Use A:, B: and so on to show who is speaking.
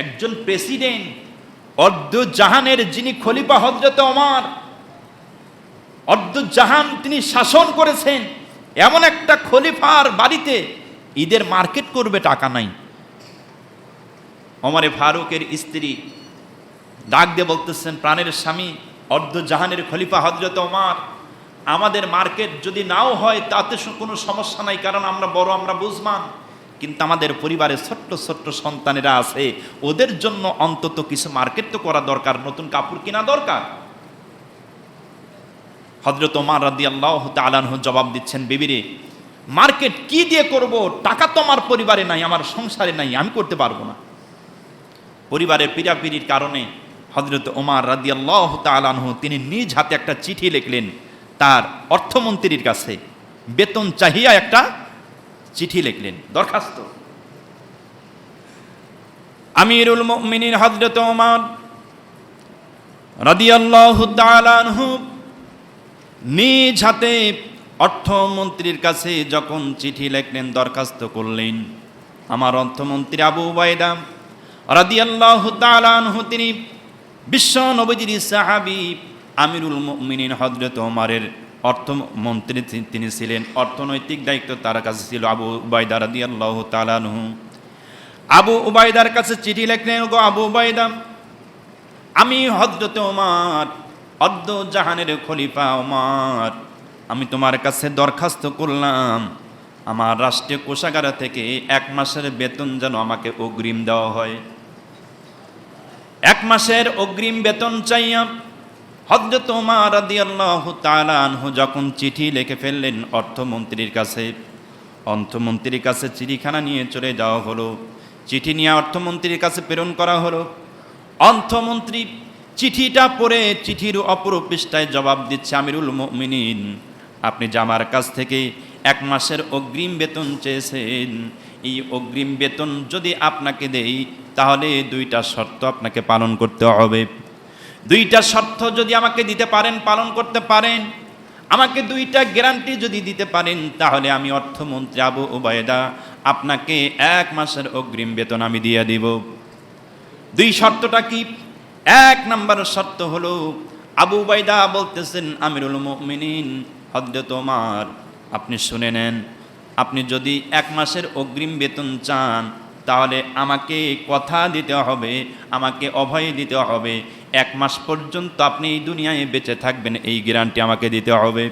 A: একজন প্রেসিডেন্ট অর্ধ জাহানের যিনি খলিফা হজরত ওমর অর্ধ জাহান তিনি শাসন করেছেন, এমন একটা খলিফার বাড়িতে ঈদের মার্কেট করবে টাকা নাই। অমরে ফারুকের স্ত্রী ডাক দিয়ে বলতেছেন, প্রাণের স্বামী অর্ধ জাহানের খলিফা হজরত ওমর, আমাদের মার্কেট যদি নাও হয়, তাতে কোনো সমস্যা নাই, কারণ আমরা বড়, আমরা বুঝমান। কিন্তু আমাদের পরিবারে ছোট্ট ছোট্ট সন্তানেরা আছে, ওদের জন্য অন্তত কিছু মার্কেট তো করা দরকার, নতুন কাপড় কেনা দরকার। হজরত ওমর রাদি আল্লাহ তালানহ জবাব দিচ্ছেন বিবিরে মার্কেট কি দিয়ে করব? টাকা তো আমার পরিবারে নাই, আমার সংসারে নাই, আমি করতে পারব না। পরিবারের পীড়াপিড়ির কারণে হজরত ওমর রাদি আল্লাহ তালানহ তিনি নিজ হাতে একটা চিঠি লিখলেন, তার অর্থমন্ত্রীর কাছে, বেতন চাহিয়া একটা চিঠি লিখলেন, দরখাস্ত। আমিরুল মুমিনিন হজরত ওমর রাদিয়াল্লাহু নিজ হাতে অর্থমন্ত্রীর কাছে যখন চিঠি লিখলেন, দরখাস্ত করলেন। আমার অর্থমন্ত্রী আবু উবাইদা রাদিয়াল্লাহু তাআলা আনহু, তিনি বিশ্ব নবীজির সাহাবী আমিরুল মুমিনিন হযরত ওমরের অর্থমন্ত্রী তিনি ছিলেন। অর্থনৈতিক দায়িত্ব তার কাছে ছিল আবু উবাইদা রাদিয়াল্লাহু তাআলা আনহু। আবু উবাইদার কাছে চিঠি লেখলেন গো আবু উবাইদা আমি হজরত ওমার অর্ধ জাহানের খলিফা ওমার। আমি তোমার কাছে দরখাস্ত করলাম, আমার রাষ্ট্রীয় কোষাগার থেকে এক মাসের বেতন যেন আমাকে অগ্রিম দেওয়া হয়। এক মাসের অগ্রিম বেতন চাইয়া হজরত ওমার রাদিয়াল্লাহু তাআলা আনহু যখন চিঠি লিখে ফেললেন, অর্থমন্ত্রীর কাছে অর্থমন্ত্রীর কাছে চিঠিখানা নিয়ে চলে যাওয়া হলো। চিঠি নিয়ে অর্থমন্ত্রীর কাছে প্রেরণ করা হলো। অর্থমন্ত্রী চিঠিটা পড়ে চিঠির অপর পৃষ্ঠায় জবাব দিচ্ছে, আমিরুল মুমিনিন, আপনি জামার কাছ থেকে এক মাসের অগ্রিম বেতন চেয়েছেন, এই অগ্রিম বেতন যদি আপনাকে দেই, তাহলে দুইটা শর্ত আপনাকে পালন করতে হবে। দুইটা শর্ত যদি আমাকে দিতে পারেন, পালন করতে পারেন, আমাকে দুইটা গ্যারান্টি যদি দিতে পারেন, তাহলে আমি অর্থমন্ত্রী আবু ওবায়দা আপনাকে এক মাসের অগ্রিম বেতন আমি দিয়ে দিব। দুই শর্তটা কি? এক নাম্বার শর্ত হলো, আবু বাইদা বলতেছেন, আমিরুল মুমিনিন হদ্দ তোমার আপনি শুনে নেন, আপনি যদি এক মাসের অগ্রিম বেতন চান, তাহলে আমাকে কথা দিতে হবে, আমাকে অভয় দিতে হবে এক মাস পর্যন্ত আপনি এই দুনিয়ায় বেঁচে থাকবেন এই গ্যারান্টি আমাকে দিতে হবে।